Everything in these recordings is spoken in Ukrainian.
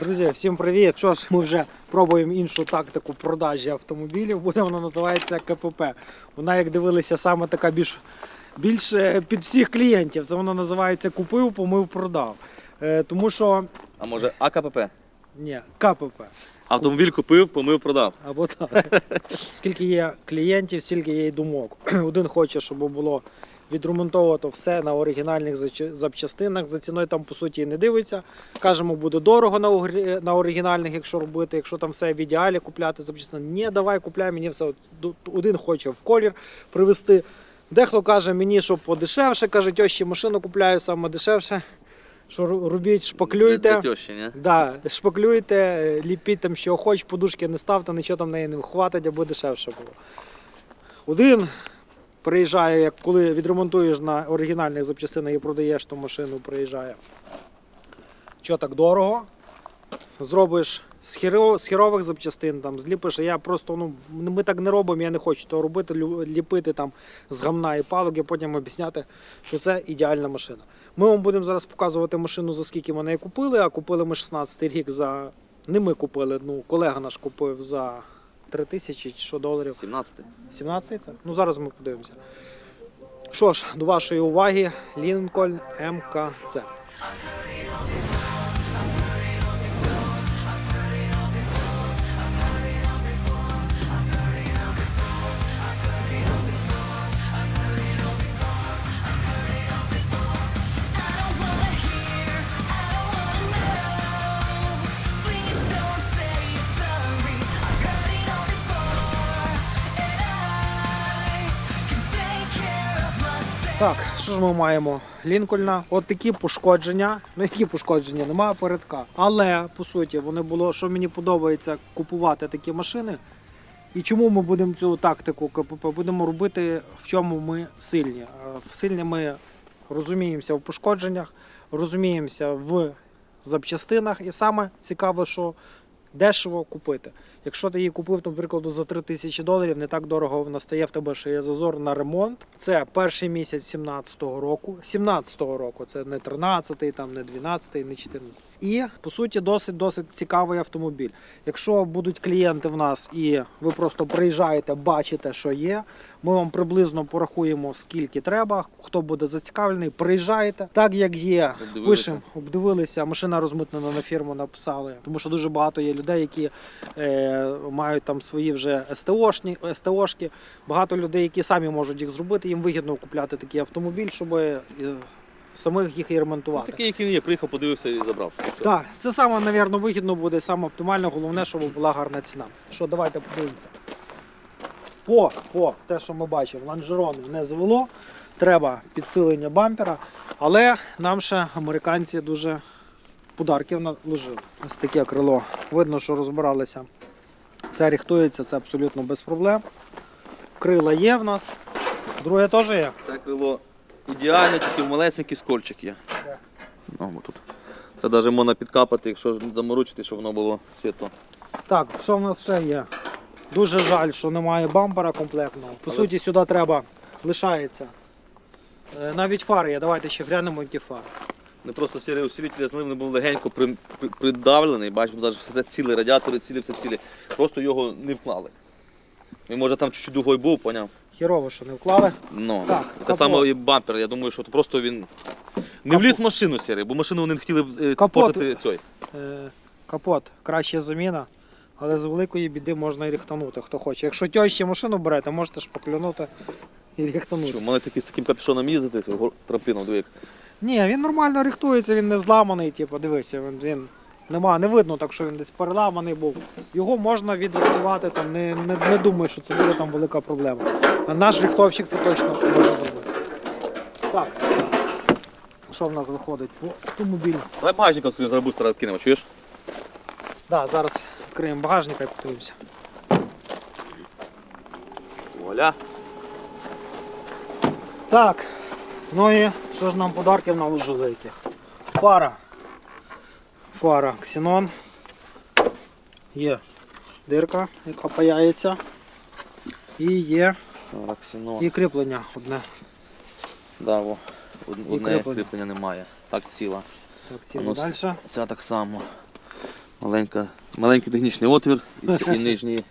Друзі, всім привіт! Що ж, ми вже пробуємо іншу тактику продажі автомобілів. Буде вона називається КПП. Вона, як дивилися, саме така більш, більш е, під всіх клієнтів. Це вона називається купив, помив, продав. Е, тому що А може АКПП? ні, КПП. Автомобіль купив, помив, продав. Або так. Скільки є клієнтів, стільки є й думок. Один хоче, щоб було відремонтовано все на оригінальних запчастинах. За ціною там по суті не дивиться. Кажемо, буде дорого на, оригінальних, якщо робити, якщо там все в ідеалі купляти запчастини. Ні, давай купляй мені все. Один хоче в колір привезти. Дехто каже мені, що подешевше, каже, тьощі машину купляю саме дешевше. Що робіть, шпаклюйте. Да, шпаклюйте, е, ліпіть там, що хоч, подушки не ставте, нічого там неї не хватить, аби дешевше було. Один приїжджає, як коли відремонтуєш на оригінальних запчастинах і продаєш ту машину, приїжджає. Що так дорого? Зробиш з, хіро, хірових запчастин, там, зліпиш, я просто, ну, ми так не робимо, я не хочу того робити, ліпити там з гамна і палок, і потім об'ясняти, що це ідеальна машина. Ми вам будемо зараз показувати машину, за скільки ми неї купили, а купили ми 16 рік за. Не ми купили, ну колега наш купив за 3 тисячі чи що доларів. 17. 17 це? Ну зараз ми подивимося. Що ж, до вашої уваги, Лінкольн МКЦ. Так, що ж ми маємо? Лінкольна, от такі пошкодження. Ну, які пошкодження, немає передка. Але по суті, вони було, що мені подобається купувати такі машини. І чому ми будемо цю тактику КПП будемо робити, в чому ми сильні. Е, сильні ми розуміємося в пошкодженнях, розуміємося в запчастинах. І саме цікаво, що дешево купити. Якщо ти її купив, то, наприклад, за 3 тисячі доларів, не так дорого вона стає, в тебе ще є зазор на ремонт. Це перший місяць 17-го року. 17-го року, це не 13-й, там, не 12-й, не 14-й. І, по суті, досить досить цікавий автомобіль. Якщо будуть клієнти в нас і ви просто приїжджаєте, бачите, що є, ми вам приблизно порахуємо, скільки треба, хто буде зацікавлений, приїжджаєте. Так як є, Обдивилися. пишемо, обдивилися, машина розмитнена на фірму написали, тому що дуже багато є людей, які е, мають там свої вже СТОшні, СТОшки. Багато людей, які самі можуть їх зробити, їм вигідно купляти такий автомобіль, щоб е, самих їх і Ну, ремонтувати. такий, який він є, приїхав, подивився і забрав. Так, це саме, напевно, вигідно буде, саме оптимально, головне, щоб була гарна ціна. Що, давайте подивимося. По, по те, що ми бачимо, лонжерон не звело, треба підсилення бампера, але нам ще американці дуже подарків наложили. Ось таке крило. Видно, що розбиралися. Це рихтується, це абсолютно без проблем. Крила є в нас. Друге теж є. Це крило ідеальне, тільки малесенький скольчик є. Ну, бо тут. Це навіть можна підкапати, якщо заморочити, щоб воно було світло. Так, що в нас ще є? Дуже жаль, що немає бампера комплектного. По Але- суті, сюди треба, лишається. Е, Навіть фари є, давайте ще глянемо ті фари. Не просто сірий усилитель, з ним не був легенько при, при- придавлений, бачимо, навіть все ціле, радіатори цілі, все цілі. Просто його не вклали. Він може там чуть-чуть дугой був, поняв? Хірово, що не вклали. Ну, Так, те капот. саме і бампер. Я думаю, що просто він не Капот. вліз в машину сірий, бо машину вони не хотіли е, Капот. портити цей. Е, Капот, краща заміна, але з великої біди можна і ріхтанути, хто хоче. Якщо тьощі машину берете, можете шпаклюнути і ріхтанути. Що, мене такі з таким капюшоном їздити, трампліном, диви. як. Ні, він нормально рихтується, він не зламаний, типу, дивися, він, він нема, не видно так, що він десь переламаний був. Його можна відрихтувати, там, не, не, не думаю, що це буде там велика проблема. А Наш рихтовщик це точно може зробити. Так. Що в нас виходить по автомобілю? Давай багажник відкриємо, зараз бустера відкинемо, чуєш? Да, зараз відкриємо багажника і подивимося. Оля. Так, ну і що ж нам подарків наложили яких? Фара. Фара Xenon. Є дирка, яка паяється. І є Раксіно. і кріплення одне. Да, во. Од- І Одне кріплення. кріплення немає. Так ціла. Так, ці Воно далі. Ця так само. Маленька, маленький технічний отвір і, ці- і нижній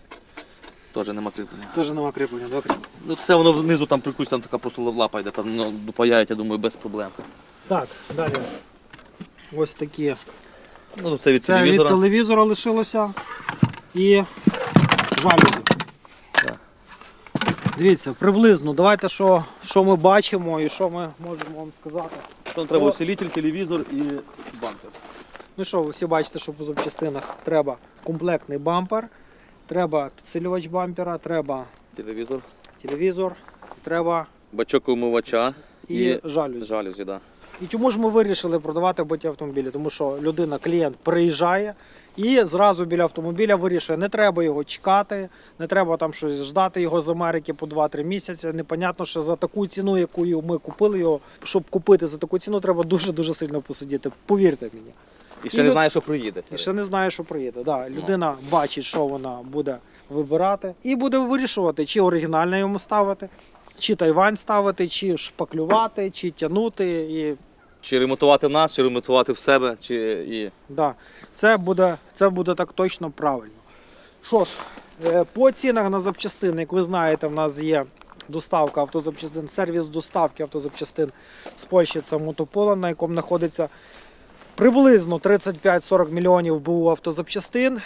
теж нема кріплення. Теж нема кріплення, два кріплення. Ну це воно внизу там прикусь, там така просто лапа йде, там ну, допаяють, я думаю, без проблем. Так, далі. Ось такі. Ну це від Це від телевізора. телевізора лишилося і жалюзі. Так. Дивіться, приблизно, давайте що, що ми бачимо і що ми можемо вам сказати. Там треба О. усилитель, телевізор і бампер. Ну що, ви всі бачите, що по запчастинах треба комплектний бампер, треба підсилювач бампера, треба Телевізор, телевізор, треба бачок умивача і, і жалюзі. жалюзі, да. І чому ж ми вирішили продавати биті автомобілі? Тому що людина, клієнт приїжджає і зразу біля автомобіля вирішує, не треба його чекати, не треба там щось ждати його з Америки по 2-3 місяці. Непонятно, що за таку ціну, яку ми купили його, щоб купити за таку ціну, треба дуже дуже сильно посидіти. Повірте мені. І ще І не люд- знає, що приїде. І ще не знає, що приїде. Да, людина бачить, що вона буде вибирати, і буде вирішувати, чи оригінальне йому ставити, чи Тайвань ставити, чи шпаклювати, чи тягнути. І Чи ремонтувати в нас, чи ремонтувати в себе, чи і. Да, це буде, це буде так точно правильно. Що ж, е, по цінах на запчастини, як ви знаєте, в нас є доставка автозапчастин, сервіс доставки автозапчастин з Польщі, це мотополо, на якому знаходиться приблизно 35-40 мільйонів БУ автозапчастин.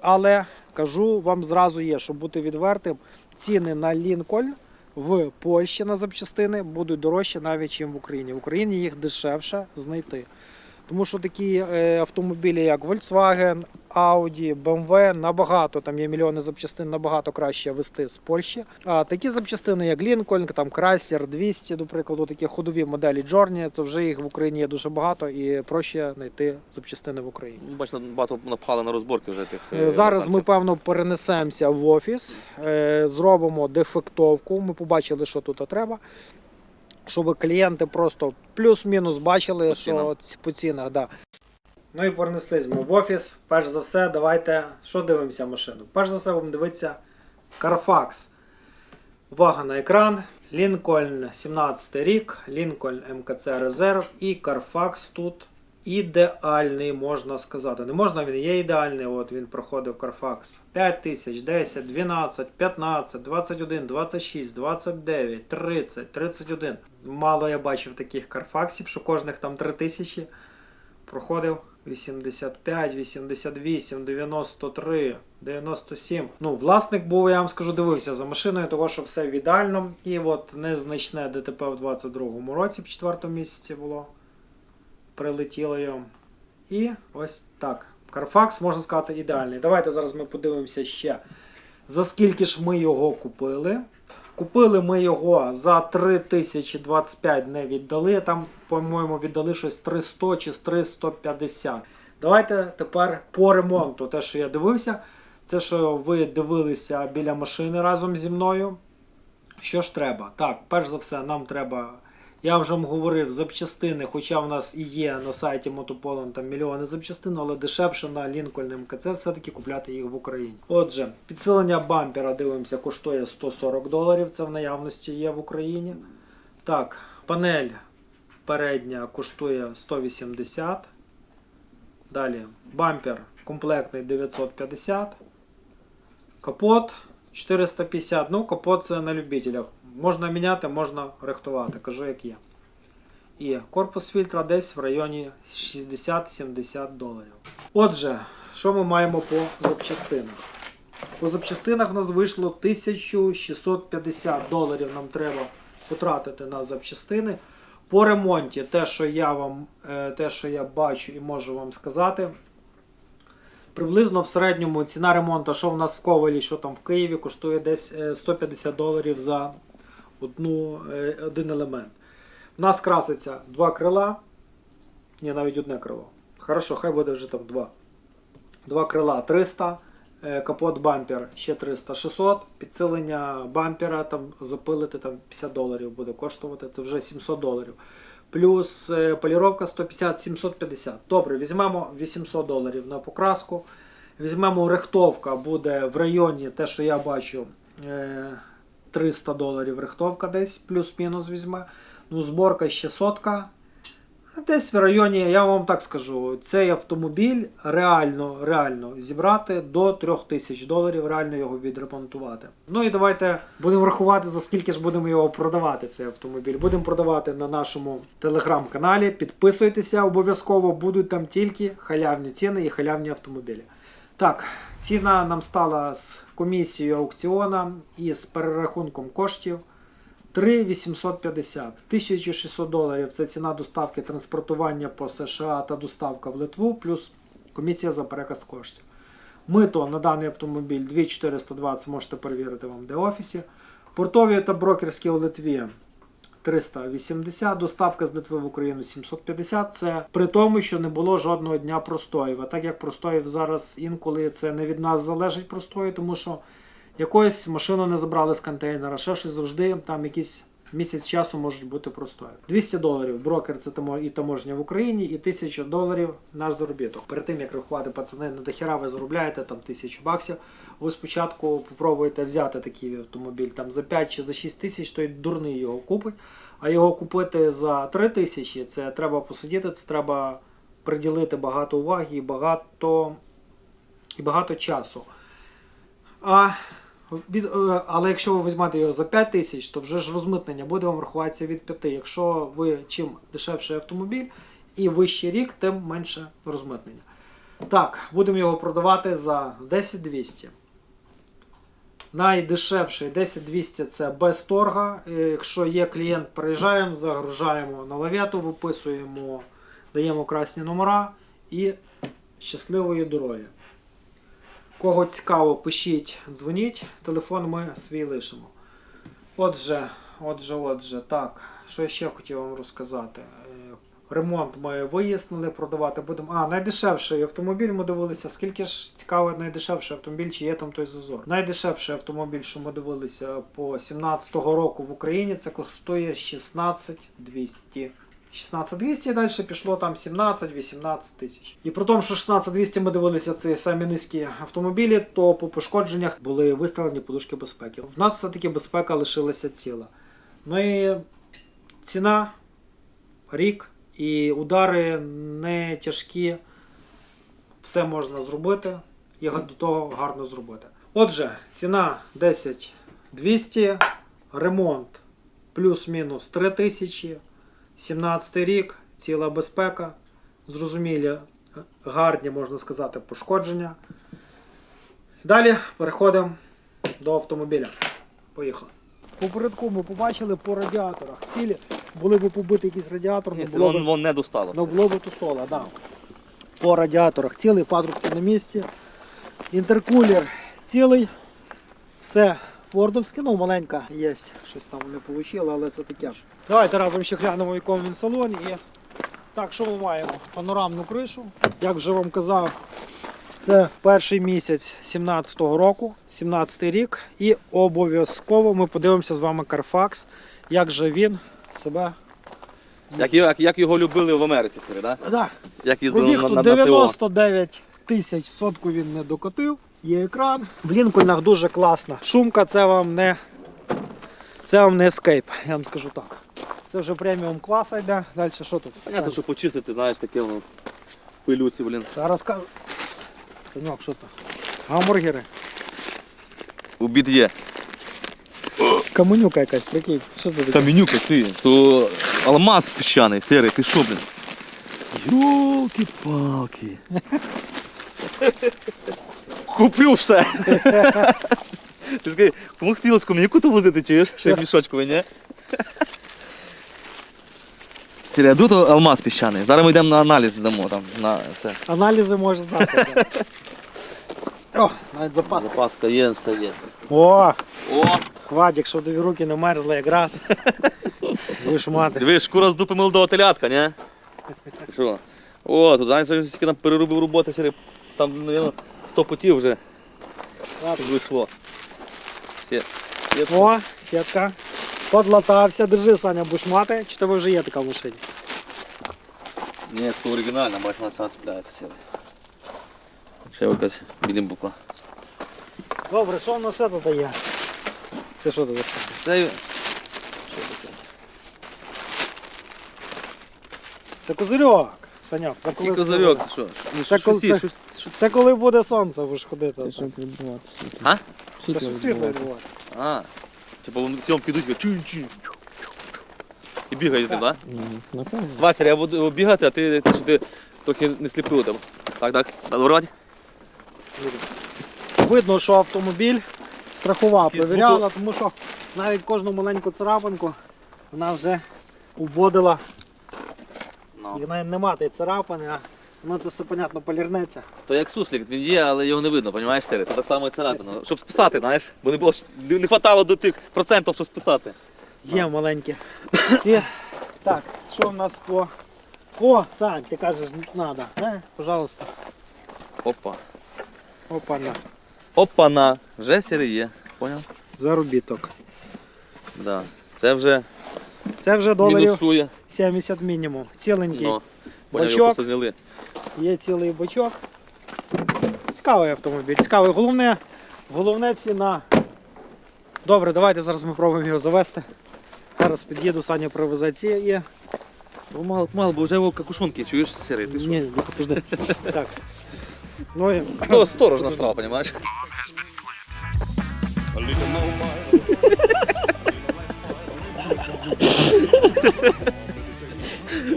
Але кажу вам зразу є, щоб бути відвертим, ціни на Лінкольн в Польщі на запчастини будуть дорожчі навіть, ніж в Україні. В Україні їх дешевше знайти. Тому що такі е, автомобілі, як Volkswagen, Audi, BMW, набагато там є мільйони запчастин, набагато краще вести з Польщі. А такі запчастини, як Lincoln, там Chrysler 200, до прикладу, такі ходові моделі Journey, то вже їх в Україні є дуже багато і проще знайти запчастини в Україні. Ну, Бачно, багато напхали на розборки вже тих. Е, е, Зараз ми певно перенесемося в офіс, зробимо дефектовку. Ми побачили, що тут треба. Щоб клієнти просто плюс-мінус бачили, По що по цінах. Да. Ну і перенеслись ми в офіс. Перш за все, давайте що дивимося машину. Перш за все, будемо дивитися Carfax. Увага на екран. Lincoln 17 рік, Lincoln МКЦ Резерв і Carfax тут ідеальний, можна сказати. Не можна, він є ідеальний. От він проходив Carfax. 5 тисяч, 10, 12, 15, 21, 26, 29, 30, 31. Мало я бачив таких Carfaxів, що кожних там 3 тисячі проходив 85, 88, 93, 97. Ну, власник був, я вам скажу, дивився за машиною, того що все в ідеальному. І от незначне ДТП в 22-му році, в 4 місяці було. Прилетіло йому. І ось так. Carfax, можна сказати, ідеальний. Давайте зараз ми подивимося ще, за скільки ж ми його купили. Купили ми його за 3025 не віддали. Там, по-моєму, віддали щось 300 чи 350. Давайте тепер по ремонту. Те, що я дивився, це що ви дивилися біля машини разом зі мною. Що ж треба? Так, перш за все, нам треба. Я вже вам говорив, запчастини, хоча в нас і є на сайті Мотополон там мільйони запчастин, але дешевше на Lincoln МКЦ все-таки купляти їх в Україні. Отже, підсилення бампера, дивимося, коштує 140 доларів. Це в наявності є в Україні. Так, панель передня коштує 180. Далі бампер комплектний 950. Капот 450. Ну, капот це на любителях. Можна міняти, можна рихтувати, кажу як є. І корпус фільтра десь в районі 60-70 доларів. Отже, що ми маємо по запчастинах? По запчастинах у нас вийшло 1650 доларів нам треба потратити на запчастини. По ремонті, те, що я вам, е, те, що я бачу і можу вам сказати, Приблизно в середньому ціна ремонту, що в нас в Ковалі, що там в Києві, коштує десь е, 150 доларів за одну, е, один елемент. У нас краситься два крила. Ні, навіть одне крило. Хорошо, хай буде вже там два. Два крила 300, е, капот бампер ще 300, 600, підсилення бампера там запилити там 50 доларів буде коштувати, це вже 700 доларів. Плюс е, поліровка 150-750. Добре, візьмемо 800 доларів на покраску. Візьмемо рихтовка, буде в районі, те, що я бачу, 300 доларів рихтовка десь, плюс-мінус візьме. Ну, зборка ще сотка. Десь в районі, я вам так скажу, цей автомобіль реально, реально зібрати до 3000 доларів, реально його відремонтувати. Ну і давайте будемо рахувати, за скільки ж будемо його продавати, цей автомобіль. Будемо продавати на нашому телеграм-каналі. Підписуйтеся обов'язково, будуть там тільки халявні ціни і халявні автомобілі. Так, ціна нам стала з комісією аукціона і з перерахунком коштів 3850. 1600 доларів це ціна доставки транспортування по США та доставка в Литву, плюс комісія за переказ коштів. Мито на даний автомобіль 2420, можете перевірити вам де офісі. Портові та брокерські у Литві 380, доставка з Литви в Україну 750. Це при тому, що не було жодного дня простоїв. А так як простоїв зараз інколи це не від нас залежить простої, тому що якоюсь машину не забрали з контейнера, ще щось завжди там якісь місяць часу можуть бути простої. 200 доларів брокер це і таможня в Україні, і 1000 доларів наш заробіток. Перед тим як рахувати пацани, на дохіра ви заробляєте там 1000 баксів. Ви спочатку попробуєте взяти такий автомобіль там за 5 чи за 6 тисяч, то й дурний його купить. А його купити за 3 тисячі, це треба посидіти, це треба приділити багато уваги і багато, і багато часу. А, але якщо ви візьмете його за 5 тисяч, то вже ж розмитнення буде вам рахуватися від 5. Якщо ви чим дешевший автомобіль і вищий рік, тим менше розмитнення. Так, будемо його продавати за 10 200. Найдешевший 10200 це без торга. Е, Якщо є клієнт, приїжджаємо, загружаємо на лавету, виписуємо, даємо красні номера і щасливої дороги. Кого цікаво, пишіть, дзвоніть, телефон ми свій лишимо. Отже, отже, отже, так, що я ще хотів вам розказати. Е, Ремонт ми вияснили, продавати будемо. А, найдешевший автомобіль ми дивилися. Скільки ж цікаво, найдешевший автомобіль, чи є там той зазор? Найдешевший автомобіль, що ми дивилися по 17-го року в Україні, це коштує 16200. 16200 і далі пішло там 17-18 тисяч. І при тому, що 16200 ми дивилися ці самі низькі автомобілі, то по пошкодженнях були виставлені подушки безпеки. В нас все-таки безпека лишилася ціла. Ну і ціна, рік і удари не тяжкі. Все можна зробити і до того гарно зробити. Отже, ціна 10 200, ремонт плюс-мінус 3 тисячі. 17 рік, ціла безпека, зрозумілі, гарні, можна сказати, пошкодження. Далі переходимо до автомобіля. Поїхали. Попередку ми побачили по радіаторах. Цілі були б побити якийсь радіатор, не було б, вон не достало. не було б тусола. Да. По радіаторах цілий, патрубки на місці. Інтеркулер цілий. Все фордовське, ну маленька є, щось там не вийшло, але це таке. Давайте разом ще глянемо, в якому він салоні. І... Так, що ми маємо? Панорамну кришу. Як вже вам казав, це перший місяць 17-го року, 17-й рік. І обов'язково ми подивимося з вами Carfax, як же він себе. Як, його- як, як його любили в Америці, Сири, да? Да, Як їздили на, на, на 99 тисяч, сотку він не докотив. Є екран. В Лінкольнах дуже класна. Шумка це вам не. Це вам не ескейп, я вам скажу так. Це вже преміум класа йде. Далі що тут? Понятно, що почистити, знаєш, таке воно пилюці, блін. Зараз кажу. Саньок, що там? Гамбургери. Обід є. Каменюка якась, прикинь. Що це таке? Каменюка ти, то алмаз піщаний, сирий, ти що, блін? Йолки-палки. Куплю все. Ти скажи, кому хотілося каменюку то возити, чуєш? Ще мішочку, ні? Сирий, а то алмаз піщаний? Зараз ми йдемо на аналіз здамо там, на це. Аналізи можеш знати. да. О, навіть запаска. Запаска є, все є. О, О, Вадік, щоб тобі руки не мерзли якраз. Будеш мати. Дивись, шкура з дупи молодого телятка, ні? Що? О, тут знаєш, скільки там переробив роботи, сірі, там, мабуть, 100 путів вже вийшло. О, сітка. Подлатався, держи, Саня, будеш мати, чи тебе вже є така в машині? Ні, це оригінальна, бач, вона сама цепляється сіре. Ще якась білім букла. Добре, що в нас ще тут є? Це що тут? Це. Це козирьок. Саняк, це коли. Який козирьок, ти що? Ну, Це що, коли- що, це- що, що? Це коли буде сонце, будеш ходити. Це щоб відбувати. А? Це щоб світло відбувати. А, типу вони зйомки йдуть, чу чу І бігаєш з ним, так? Ні, напевно. Вася, я буду бігати, а ти, ти, що ти трохи не сліпив там. Так, так. Добре, Вадь? Видно, що автомобіль страхова Під перевіряла, тому що навіть кожну маленьку царапинку вона вже обводила. І навіть нема тієї царапини, а воно це все, понятно, полірнеться. То як суслик, він є, але його не видно, розумієш, Сири? Це так само і царапина. Щоб списати, знаєш, бо не було не не хватало до тих процентів, щоб списати. Є маленькі. Ці. Так, що в нас по. О, Сань, ти кажеш, не треба. Е, пожалуйста. Опа. Опа, на. Опа-на. Вже сири є. Поняв? Заробіток. Да. Це вже Це вже доларів мінусує. 70 мінімум. Ціленький. Ну, Бачок. його зняли. Є цілий бачок. Цікавий автомобіль. Цікавий. Головне, головне ціна. Добре, давайте зараз ми пробуємо його завести. Зараз під'їду, Саня привезе ці є. Бо мало, мало, бо вже його какушонки, чуєш, сири, ти що? Ні, ні, подожди. Так. Ну, і... Сто, сторож насрав, розумієш?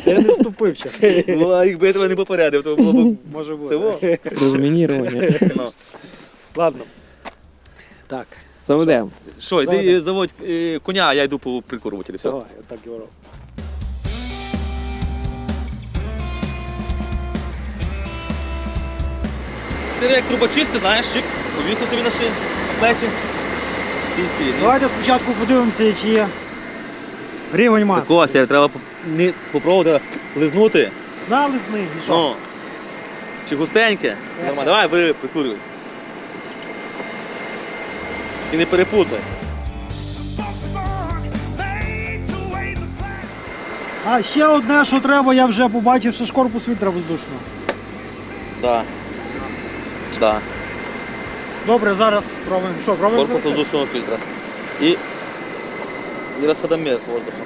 Я не вступив ще. Ну, а якби я тебе не попередив, то було б Може бути. во. Розмінірування. Ну. Ладно. Так, Заведемо. Що, йди Заведе. заводь е, коня, а я йду по прикурвателі. Все. давай, отак його роблю. Це як трубочисти, знаєш, чик, повісив собі на шиї, на плечі. Сі, сі. Ну, Давайте спочатку подивимося, чи є рівень. Такого, Сєр, треба поп- не попробувати лизнути. На лизни, і що? Ну. Чи густеньке? Це нормально. Давай, бери, прикурюй. І не перепутай. А ще одне, що треба, я вже побачив, що ж корпус фільтра воздушного. Да. Да. Добре, зараз пробуємо. Що, пробуємо Корпус завести? воздушного фильтра. І, і розходомір воздуха.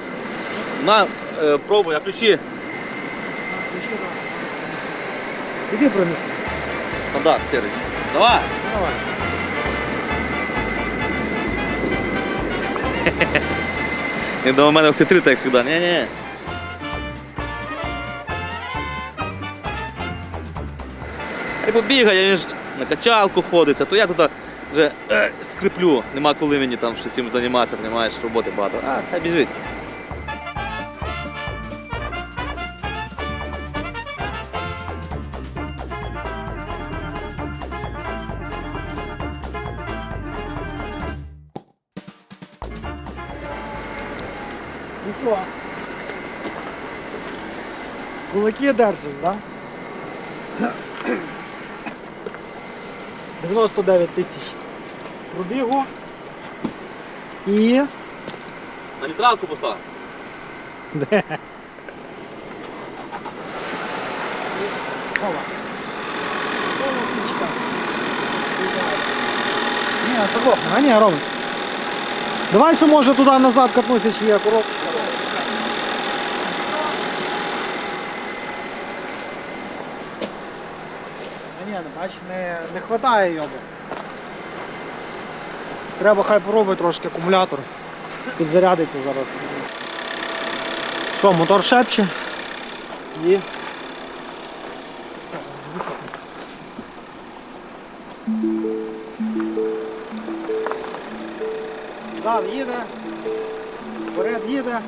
На, е, пробуй, а ключі Іди принеси. стандарт, серий. Давай. Давай. Він до мене вхитрити, як завжди. Ні-ні. І побігає, він ж на качалку ходиться, то я тут вже е, скриплю. Нема коли мені там щось цим займатися, розумієш, роботи багато. А, це біжить. Ну що? Кулаки держим, так? Да? 99 тисяч пробігу. І На нейтралку постав. Кола. Кола птичка. Ні, такого. А ні, ровно. Давай ще може туди назад катнуся, чи є коробка. Бач, не, не хватає його. Треба хай поробить трошки акумулятор. Підзарядиться зараз. Що, мотор шепче? І Зад їде, вперед їде.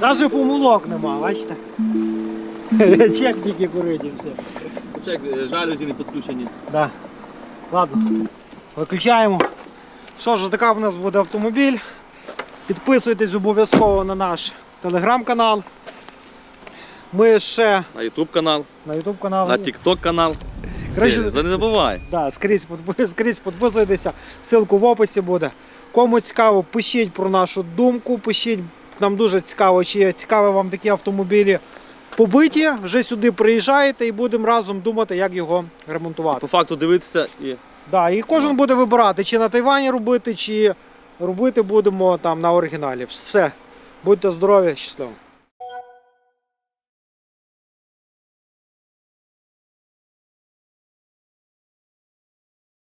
Навіть помилок нема, бачите? Чек тільки курить і все. Чек, жалюзі не підключені. Да. Ладно, виключаємо. Що ж, така в нас буде автомобіль. Підписуйтесь обов'язково на наш телеграм-канал. Ми ще На YouTube канал, на YouTube канал. на TikTok канал. Коротше, Сєр, Не забувай. Да, скрізь, підпи- скрізь підписуйтеся, ссылку в описі буде. Кому цікаво, пишіть про нашу думку, пишіть, нам дуже цікаво, чи цікаві вам такі автомобілі побиті. Вже сюди приїжджаєте і будемо разом думати, як його ремонтувати. По факту дивитися і Да, і кожен буде вибирати, чи на Тайвані робити, чи робити будемо там на оригіналі. Все. Будьте здорові, щасливо.